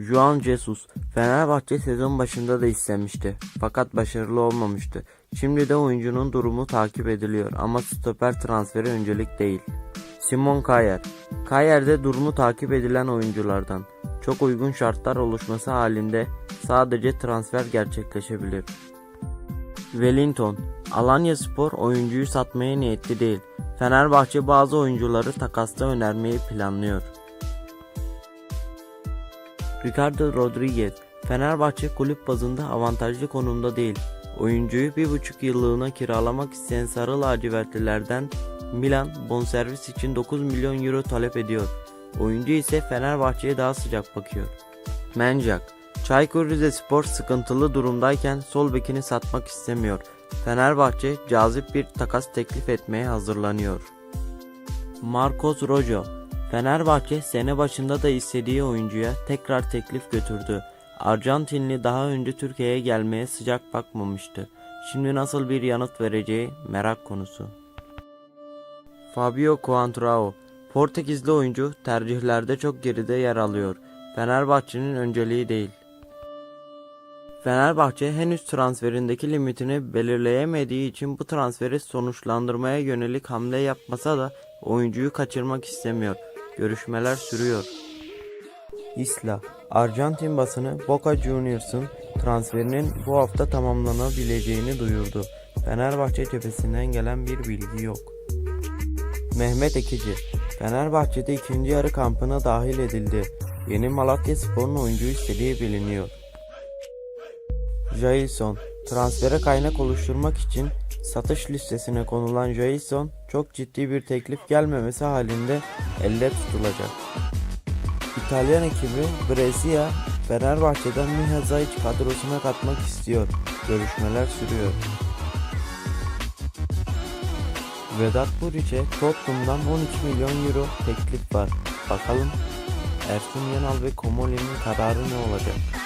Juan Jesus, Fenerbahçe sezon başında da istemişti fakat başarılı olmamıştı. Şimdi de oyuncunun durumu takip ediliyor ama stoper transferi öncelik değil. Simon Kayer, Kayer de durumu takip edilen oyunculardan. Çok uygun şartlar oluşması halinde sadece transfer gerçekleşebilir. Wellington, Alanya Spor oyuncuyu satmaya niyetli değil. Fenerbahçe bazı oyuncuları takasta önermeyi planlıyor. Ricardo Rodriguez, Fenerbahçe kulüp bazında avantajlı konumda değil. Oyuncuyu bir buçuk yıllığına kiralamak isteyen Sarı lacivertlilerden Milan bonservis için 9 milyon euro talep ediyor. Oyuncu ise Fenerbahçe'ye daha sıcak bakıyor. Menjak, Çaykur Rizespor sıkıntılı durumdayken sol bekini satmak istemiyor. Fenerbahçe cazip bir takas teklif etmeye hazırlanıyor. Marcos Rojo, Fenerbahçe sene başında da istediği oyuncuya tekrar teklif götürdü. Arjantinli daha önce Türkiye'ye gelmeye sıcak bakmamıştı. Şimdi nasıl bir yanıt vereceği merak konusu. Fabio Coentrao, Portekizli oyuncu tercihlerde çok geride yer alıyor. Fenerbahçe'nin önceliği değil. Fenerbahçe henüz transferindeki limitini belirleyemediği için bu transferi sonuçlandırmaya yönelik hamle yapmasa da oyuncuyu kaçırmak istemiyor. Görüşmeler sürüyor. Isla, Arjantin basını Boca Juniors'ın transferinin bu hafta tamamlanabileceğini duyurdu. Fenerbahçe cephesinden gelen bir bilgi yok. Mehmet Ekici, Fenerbahçe'de ikinci yarı kampına dahil edildi. Yeni Malatya Spor'un oyuncu istediği biliniyor. Jailson, transfere kaynak oluşturmak için satış listesine konulan Jailson çok ciddi bir teklif gelmemesi halinde elde tutulacak. İtalyan ekibi Brescia, Fenerbahçe'den Miha Zayç kadrosuna katmak istiyor. Görüşmeler sürüyor. Vedat Muriç'e Tottenham'dan 12 milyon euro teklif var. Bakalım Ersun Yanal ve Komoli'nin kararı ne olacak?